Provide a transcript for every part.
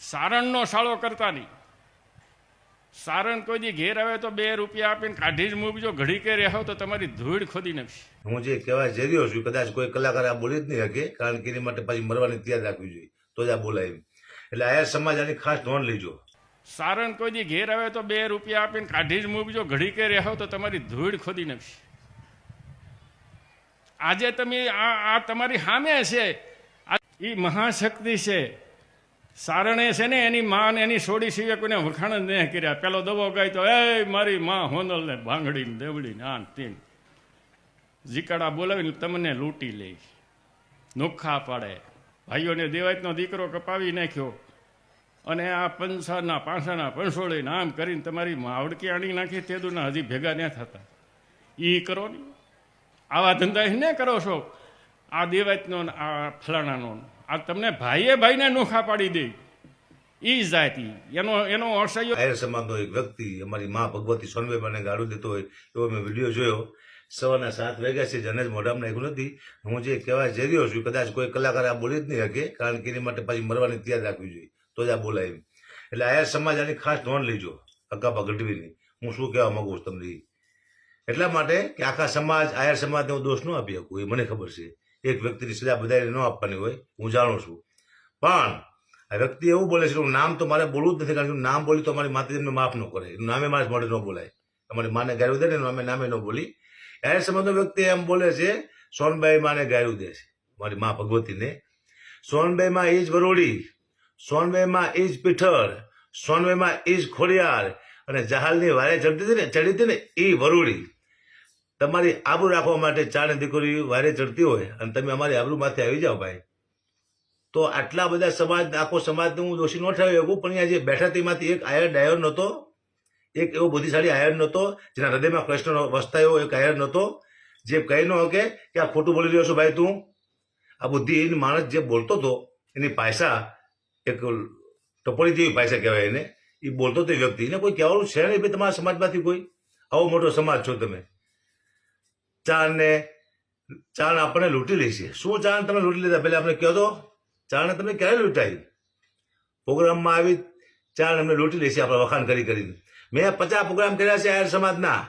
સારણનો સાળો કરતા નહીં. સારણ કોઈ દી ઘેર આવે તો બે રૂપિયા આપીને કાઢી જ મૂકજો. ઘડી કે રહેવો તો તમારી ધૂળ ખોદી નાખશે. હું જે કહેવા જઈ રહ્યો છું કદાચ કોઈ કલાકાર આ બોલી જ નહીં શકે કારણ કે એની માટે પછી મરવાની તૈયાર રાખવી જોઈએ. તો જ આ બોલાય એટલે આયા સમાજ આની ખાસ નોંધ લેજો. સારણ કોઈ દી ઘેર આવે તો બે રૂપિયા આપીને કાઢી જ મૂકજો. ઘડી કે રહેવો તો તમારી ધૂળ ખોદી નાખશે. આજે તમે આ આ તમારી સામે છે. એ મહાશક્તિ છે. સારણે છે ને, એની માં ને એની સોડી સિવાય કોઈને વખાણ જ નહીં કર્યા. પેલો દવો ગાય તો એ મારી માં હોનલ ને ભાંગડી ને દેવડી ને આન તીન. જીકાડા બોલાવીને તમને લૂંટી લે. નોખા પાડે. ભાઈઓને દેવાયતનો દીકરો કપાવી નાખ્યો. અને આ પંસાના પાંસાના પંસોળી નામ કરીને તમારી માવડકી આણી નાખી, તે દુના હજી ભેગા ન થતા. એ કરો ને. આવા ધંધા ન કરો છો. આ દેવાયતનો આ ફલાણાનો. આ તમને ભાઈએ ભાઈને નોખા પાડી દે. એ જાતિ. એનો એનો અસહ્ય આયર સમાજનો એક વ્યક્તિ અમારી મા ભગવતી સોનભાઈ ગાળું દેતો હોય એવો મેં વીડિયો જોયો. સવારના સાત વાગ્યા છે જને જ મોઢામાં નાખ્યું નથી હું જે કહેવા જઈ રહ્યો છું, કદાચ કોઈ કલાકાર આ બોલી જ નહીં શકે, કારણ કે એની માટે પછી મરવાની તૈયાર રાખવી જોઈએ. તો જ આ બોલાય એટલે આયર સમાજ આની ખાસ નોંધ લેજો અકાપા ગઢવીની. હું શું કહેવા માગું છું તમને એટલા માટે કે આખા સમાજ, આયર સમાજને હું દોષ ન આપી શકું, એ મને ખબર છે. એક વ્યક્તિની સજા બધાને ન આપવાની હોય, હું જાણું છું. પણ આ વ્યક્તિ એવું બોલે છે કે નામ તો મારે બોલવું જ નથી, કારણ કે નામ બોલી તો મારી માતા એમને માફ ન કરે. એનું નામે મારે મોઢે ન બોલાય. અમારી માને ગાયું દે ને અમે નામે ન બોલી. એ સંબંધો વ્યક્તિ એમ બોલે છે, સોનબાઈ માને ગાયું દે છે. મારી મા ભગવતીને. સોનબાઈમાં એ જ વરોડી સોનબાઈમાં એ જ પીઠળ સોનબાઈમાં એ જ ખોડિયાર અને જહાલની વારે ચડતી હતી ને ચડી હતી ને એ વરોડી તમારી આબરૂ રાખવા માટે ચાર દીકરી વારે ચડતી હોય અને તમે અમારી આબરૂમાંથી આવી જાઓ ભાઈ. તો આટલા બધા સમાજ, આખો સમાજને હું દોષી ન ઠરાવી શકું, પણ અહીંયા જે બેઠા તેમાંથી એક આયર ડાયર નહોતો, એક એવો બુદ્ધિશાળી આયર નહોતો, જેના હૃદયમાં કૃષ્ણ વસતા એવો એક આયર નહોતો, જે કહી ન શકે કે આ ખોટું બોલી રહ્યો છો ભાઈ તું. આ બુદ્ધિહીન માણસ જે બોલતો હતો, એની પાયસા, એક ટપોળી જેવી પાયસા કહેવાય એને, એ બોલતો તો વ્યક્તિ. એને કોઈ કહેવાનું છે નહીં ભાઈ તમારા સમાજમાંથી કોઈ? આવો મોટો સમાજ છો તમે. ચારને ચાણ આપણને લૂંટી લે છે. શું ચાણ તમે લૂંટી લીધા? પહેલાં આપણે કહો તો. ચાણે તમે ક્યારે લૂંટાઈ પ્રોગ્રામમાં આવી ચાણ અમને લૂંટી લે છે આપણે વખાણ કરી કરીને. મેં પચાસ પ્રોગ્રામ કર્યા છે આયર સમાજના.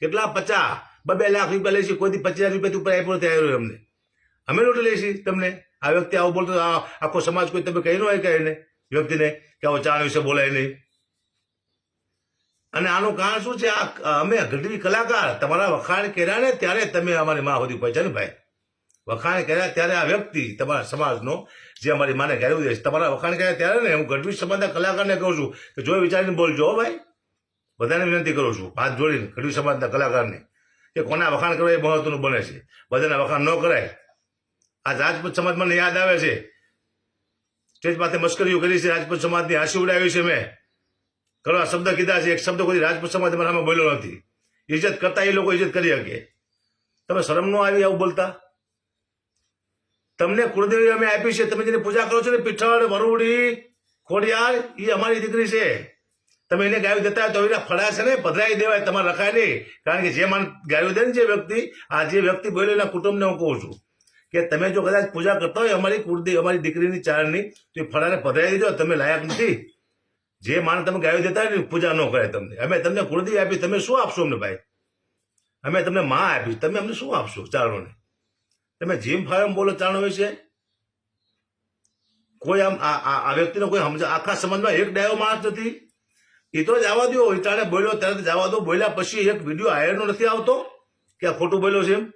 કેટલા પચાસ? બે લાખ રૂપિયા લઈશું કોઈથી પચાસ રૂપિયાથી ઉપર આપ્યો આવ્યો અમને અમે લૂંટી લઈશી તમને. આ વ્યક્તિ આવું બોલતો આખો સમાજ કોઈ તમે કહી ન હોય કે એને. વ્યક્તિને કે આવો ચાણ વિશે બોલાય નહીં. અને આનું કારણ શું છે? આ અમે ગઢવી કલાકાર, તમારા વખાણ કર્યા ને ત્યારે તમે અમારી માં સુધી પહોંચ્યા ને ભાઈ. વખાણ કર્યા ત્યારે આ વ્યક્તિ તમારા સમાજનો, જે અમારી માને ઘેરવું છે, તમારા વખાણ કર્યા ત્યારે ને હું ગઢવી સમાજના કલાકારને કહું છું કે જોઈ વિચારીને બોલજો ભાઈ. બધાને વિનંતી કરું છું, હાથ જોડીને ગઢવી સમાજના કલાકારને, કે કોના વખાણ કરવા એ મહત્વનું બને છે. બધાના વખાણ ન કરાય. આ રાજપૂત સમાજ મને યાદ આવે છે. સ્ટેજ પાસે મશ્કરીઓ કરી છે, રાજપૂત સમાજની હાંસી ઉડાવી છે મેં. ઘણા શબ્દ કીધા છે, એક શબ્દ કોઈ રાજપૂત સમાજ સામે બોલ્યો નથી. ઇજ્જત કરતા એ લોકો ઇજ્જત કરી શકે. તમે શરમ ન આવી આવું બોલતા? તમને કુળદેવી અમે આપી છે, તમે જેની પૂજા કરો છો ને, પીઠળ, વરુડી, ખોડિયાર, એ અમારી દીકરી છે. તમે એને ગાયું દેતા હોય તો એના ફળા છે ને પધરાવી દેવાય, તમારે રખાય નહીં. કારણ કે જે માન ગાયું દે ને જે વ્યક્તિ, આ જે વ્યક્તિ બોલ્યો એના કુટુંબને હું કહું છું કે તમે જો કદાચ પૂજા કરતા હોય અમારી કુળદેવી, અમારી દીકરીની ચારણની તો એ ફળાને પધરાવી દેજો, તમે લાયક નથી. જે માણસ તમે ગાયો દેતા હોય ને, પૂજા ન કરે તમને. અમે તમને કુળદેવી આપી, તમે શું આપશો અમને ભાઈ? અમે તમને માં આપી, તમે અમને શું આપશો ચારણોને? તમે જીમ ફાર્મ બોલો ચારણો વિશે. કોઈ આમ આ વ્યક્તિનો કોઈ સમજ આખા સમાજમાં એક ડાયો માણસ નથી. એ તો જવા દો એ બોલ્યો તરત જવા દો. બોલ્યા પછી એક વીડિયો આયરનો નથી આવતો કે આ ખોટું બોલ્યો છે એમ.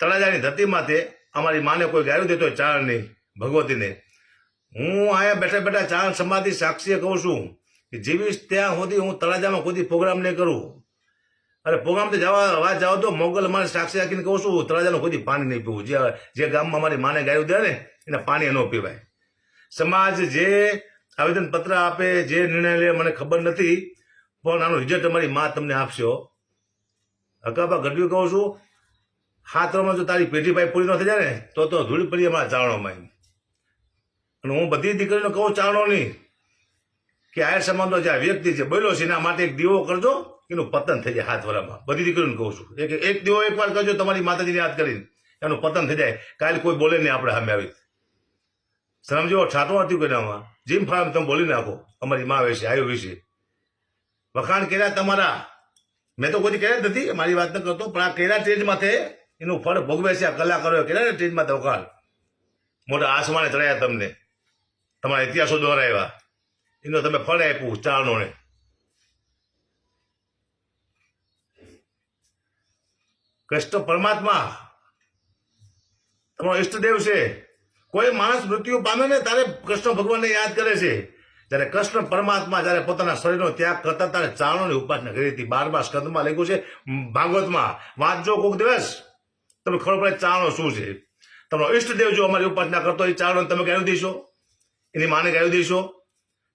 તળાજાની ધરતી માથે અમારી માને કોઈ ગાયું દેતો હોય નહીં ભગવતીને હું અહીંયા બેઠા બેઠા ચાંદ સમાધિ સાક્ષીએ કહું છું કે જીવીશ ત્યાં સુધી હું તળાજામાં કોઈ પ્રોગ્રામ નહીં કરું અરે પ્રોગ્રામ તો જવા અવાજ જાવ તો મોગલ મારે સાક્ષી રાખીને કહું છું, તળાજાનું કોઈ પાણી નહીં પીવું જે જે ગામમાં મારી માને ગાયું દે ને, એને પાણી ન પીવાય સમાજ જે આવેદન પત્ર આપે, જે નિર્ણય લે, મને ખબર નથી, પણ આનું રિઝલ્ટ તમારી મા તમને આપશો. હકાબા ગઢવી કહું છું, હાથમાં જો તારી પેઢી ભાઈ પૂરી ન થઈ જાય ને, તો તો ધૂળી પડી અમારા ચારણોમાં. અને હું બધી દીકરીને કહું ચાણો નહીં. કે આ સમાજનો જે આ વ્યક્તિ છે, બોલ્યો છે, એના માટે એક દીવો કરજો, એનું પતન થઈ જાય હાથ વરામાં. બધી દીકરીઓને કહું છું. એક એક દીવો એકવાર કરજો, તમારી માતાજીને યાદ કરીને. એનું પતન થઈ જાય. કાલે કોઈ બોલે નહીં આપણે સામે આવી. શરમ જેવો છાતો નથી કોઈનામાં જીમ ફાર્મ તમે બોલી નાખો. અમારી મા વિશે આયુ વિશે વખાણ કર્યા તમારા. મેં તો કોઈ કર્યા જ નથી. મારી વાત ન કરતો, પણ આ કર્યા સ્ટેજમાં માથે એનું ફળ ભોગવે છે, આ કલાકારોએ કર્યા ને માથે વખાણ. મોટા આસમાને ચડાયા તમને. તમારા ઇતિહાસો દોહરાવ્યા એનો તમે ફળ આપ્યું, ચારણોને. કૃષ્ણ પરમાત્મા, તમારો ઈષ્ટદેવ છે. કોઈ માણસ મૃત્યુ પામે ને ત્યારે કૃષ્ણ ભગવાનને યાદ કરે છે. જ્યારે કૃષ્ણ પરમાત્મા જ્યારે પોતાના શરીરનો ત્યાગ કરતા ત્યારે ચારણોની ઉપાસના કરી હતી. બારમા સ્કંદમાં લખ્યું છે ભાગવતમાં, વાંચજો કોક દિવસ. તમને ખબર પડે ચારણો શું છે. તમારો ઈષ્ટદેવ જો અમારી ઉપાસના કરતો એ ચારણો તમે કહેવું દેશો? એની માને ગાયું દેશો.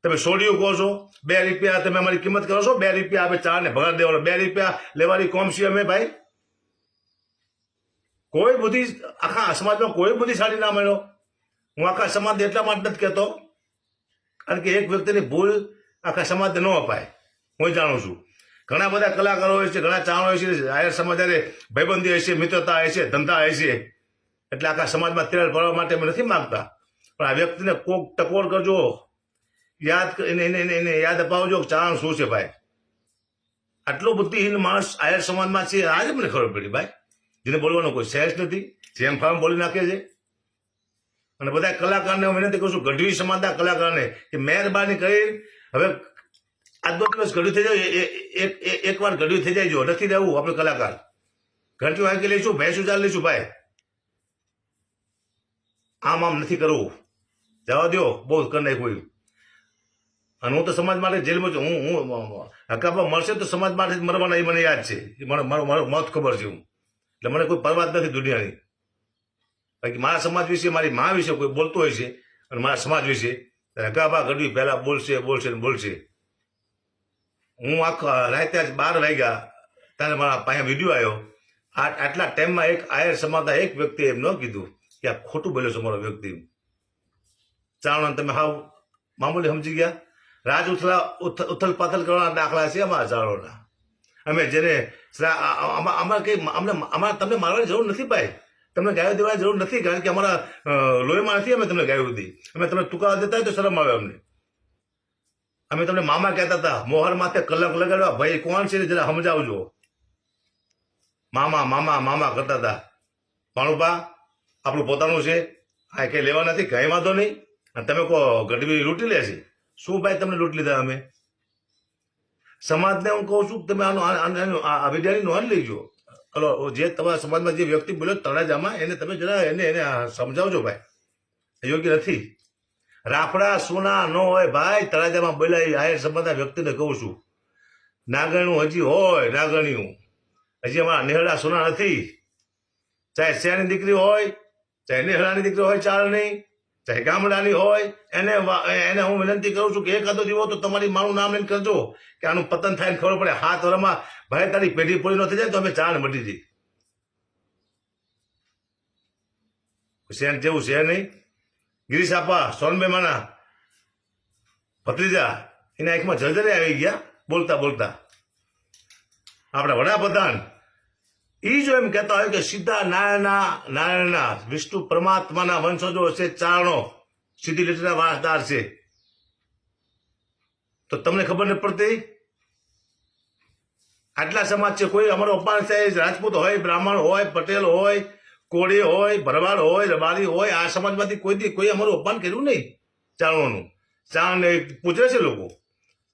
તમે સોડિયું કહો છો, બે રૂપિયા તમે અમારી કિંમત કરો છો, બે રૂપિયા આપણે ચારને ભગાડ દેવાનો. બે રૂપિયા લેવાની કોમ છીએ અમે ભાઈ. કોઈ બુદ્ધિ, આખા સમાજમાં કોઈ બુદ્ધિશાળી ના મળ્યો હું આખા સમાજ એટલા માટે નથી કહેતો, કારણ કે એક વ્યક્તિની ભૂલ આખા સમાજને ન અપાય. હું જાણું છું. ઘણા બધા કલાકારો હોય છે, ઘણા ચાણો હોય છે આયર સમાજ ભાઈબંધી હોય છે, મિત્રતા હોય છે, ધંધા હોય છે. એટલે આખા સમાજમાં તેલ ભરવા માટે અમે નથી માંગતા. પણ આ વ્યક્તિને કોક ટકોર કરજો. યાદ એને એને, એને- યાદ અપાવજો ચારણ શું છે ભાઈ. આટલો બુદ્ધિહીન માણસ આયર સમાજમાં છે, આજે મને ખબર પડી ભાઈ. જેને બોલવાનો કોઈ સેન્સ નથી, જેમ ફામ બોલી નાખે છે. અને બધા કલાકારને હું વિનંતી કરું છું, ગઢવી સમાજના કલાકારને, કે મહેરબાની કરી, હવે આજનો દિવસ ગઢવી થઈ જાય એક વાર ગઢવી થઈ જાય જો, નથી રહેવું આપણે કલાકાર. ઘંટી વાંકી લઈશું, ભેંસ ચાલ લઈશું ભાઈ. આમ આમ નથી કરવું. જવા દો બહુ કરી નાખ્યું અને હું તો સમાજ માટે જેલમાં છું. હું હું હકાપા મળશે તો સમાજ માટે મરવાના, એ મને યાદ છે. એ મને મારો મારો મત ખબર છે હું એટલે મને કોઈ પરવા જ નથી દુનિયાની. બાકી મારા સમાજ વિશે, મારી મા વિશે કોઈ બોલતો હોય છે, અને મારા સમાજ વિશે હકાપા ગઢવી પહેલા બોલશે બોલશે ને બોલશે. હું આખા રાતે આજ બાર વાગ્યા, ત્યારે મારા પાસે વીડિયો આવ્યો. આટલા ટાઈમમાં એક આયર સમાજના એક વ્યક્તિએ એમ ન કીધું કે આ ખોટું બોલ્યો છે મારો વ્યક્તિ ચારણ તમે હાવ મામૂલી સમજી ગયા? રાજ ઉથલા ઉથલ પાથલ કરવાના દાખલા છે અમારા ચારણોના અમે જેને અમારે કંઈ અમને અમારે તમને મારવાની જરૂર નથી ભાઈ. તમને ગાયો દેવાની જરૂર નથી કારણ કે અમારા લોહીમાં નથી અમે તમને ગાયો દી અમે તમને તુકારા દેતા હોય તો શરમ આવે અમને. અમે તમને મામા કહેતા હતા, મોહર માથે કલક લગાડવા ભાઈ કોણ છે જરા સમજાવજો. મામા મામા મામા કરતા હતા. ભાણુપા આપણું પોતાનું છે. આ કંઈ લેવા નથી કંઈ વાંધો નહીં. અને તમે કહો ગઢવી લૂંટી લે છે? શું ભાઈ તમને લૂંટ લીધા અમે? સમાજને હું કહું છું કે તમે આનો આ- આ નોંધ લેજો હલો, જે તમારા સમાજમાં જે વ્યક્તિ બોલ્યો તળાજામાં, એને તમે જરા એને એને સમજાવજો ભાઈ. યોગ્ય નથી. રાફડા સોના ન હોય ભાઈ, તળાજામાં બોલાય આયર સમાજના વ્યક્તિને કહું છું. નાગણું હજી હોય નાગણિયું હજી અમારા નેહડા સોના નથી. ચાહે શહેરની દીકરી હોય, ચાહે નેહડાની દીકરી હોય ચાલ ચાહે ગામડાની હોય, એને એને હું વિનંતી કરું છું કે એક આદો જીવો તો તમારી મારું નામ લઈને કરજો કે આનું પતન થાય ખબર પડે. હાથ વરમાં ભાઈ તારી પેઢી પૂરી ન થઈ જાય તો અમે ચાલ મટી જઈ શેન જેવું છે નહીં. ગિરીશ આપા સોનબેમાના ભત્રીજા એના આંખમાં જર્જરે આવી ગયા બોલતા બોલતા. આપણા વડાપ્રધાન ઈ જો એમ કહેતા હોય કે સીધા નારાયણના નારાયણના વિષ્ણુ પરમાત્માના વંશજો છે ચારણો. સીધી લીટીના વારસદાર છે. તો તમને ખબર નથી પડતી? આટલા સમાજ છે, કોઈ અમારો અપમાન થાય રાજપૂત હોય, બ્રાહ્મણ હોય, પટેલ હોય, કોળી હોય, ભરવાડ હોય, રબારી હોય, આ સમાજમાંથી કોઈ દી કોઈ અમારું અપમાન કર્યું નહીં, ચારણોનું. ચારણને પૂછે છે લોકો.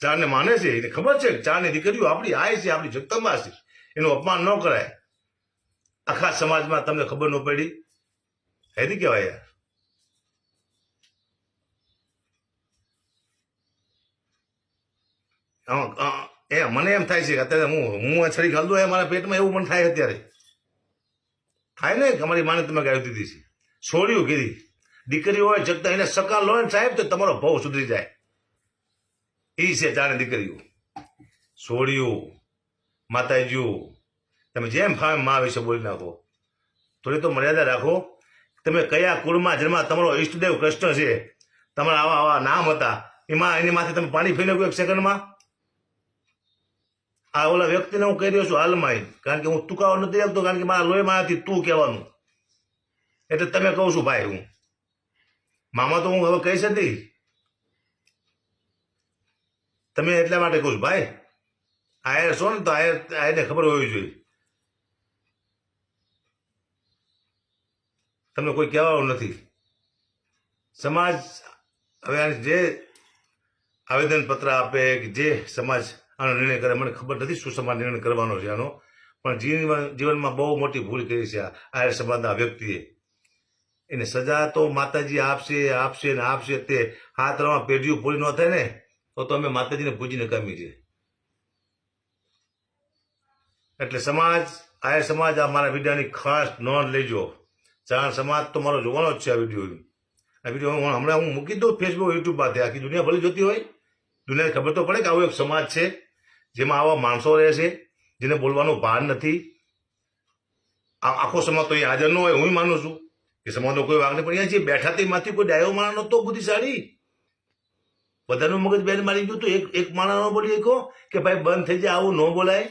ચારને માને છે, એને ખબર છે ચારની દીકરીઓ આપણી આય છે, આપણી જગતમાં છે. એનું અપમાન ન કરાય. આખા સમાજમાં તમને ખબર ન પડી? હે નહીં કહેવાય યાર. એ મને એમ થાય છે અત્યારે હું હું આ ખાલ દઉં મારા પેટમાં એવું મને થાય અત્યારે. થાય ને અમારી માને તમે ગાયું દીધી છે? છોડ્યું કીધી. દીકરી હોય, જગતા એને સકાલ લો ને સાહેબ, તો તમારો ભાવ સુધરી જાય. એ છે જાણે દીકરીઓ. છોડ્યું, માતાજીઓ તમે જેમ ફાવે મા વિશે બોલી નાખો. થોડી તો મર્યાદા રાખો. તમે કયા કુળમાં જન્મા તમારો ઈષ્ટદેવ કૃષ્ણ છે. તમારા આવા આવા નામ હતા. એમાં એની માથે તમે પાણી ફેરવ્યું એક સેકન્ડમાં. આ ઓલા વ્યક્તિને હું કહી રહ્યો છું હાલમાં કારણ કે હું તુકાવો નથી આપતો કારણ કે મારા લોહીમાં હતી તું કહેવાનું. એટલે તમે કહું છું ભાઈ હું. મામા તો હું હવે કહીશ જ તમે એટલા માટે કહું છું ભાઈ. આયર છો ને તો આયર આયરને ખબર હોવી જોઈએ. તમને કોઈ કહેવાનું નથી. સમાજ હવે જે આવેદનપત્ર આપે કે જે સમાજ આનો નિર્ણય કરે, મને ખબર નથી શું સમાજ નિર્ણય કરવાનો છે આનો, પણ જીવન જીવનમાં બહુ મોટી ભૂલ કરી છે આર્ય સમાજના વ્યક્તિએ. એને સજા તો માતાજી આપશે આપશે ને આપશે, તે હાથ રવા પેઢીઓ પૂરી ન થાય ને, તો તો અમે માતાજીને પૂજીને કામી છે. એટલે સમાજ આર્ય સમાજ આ મારા વિદ્યાની ખાસ નોંધ લેજો. ચાર સમાજ તો મારો જોવાનો જ છે આ વીડિયો આ વીડિયો હું હમણાં હું મૂકી દઉં ફેસબુક યુટ્યુબ પાસે આખી દુનિયા ભલે જોતી હોય. દુનિયાને ખબર તો પડે કે આવો એક સમાજ છે, જેમાં આવા માણસો રહે છે, જેને બોલવાનો ભાન નથી. આખો સમાજ તો અહીંયા હાજર ન હોય હું માનું છું કે સમાજનો કોઈ વાગ નહીં. પણ અહીંયા જે બેઠા તેમાંથી કોઈ ડાયો માણસ નતો બુદ્ધિશાળી. બધાનું મગજ બેન મારી ગયું તો એક એક માણસ ન બોલી શકો કે ભાઈ બંધ થઈ જાય, આવું ન બોલાય.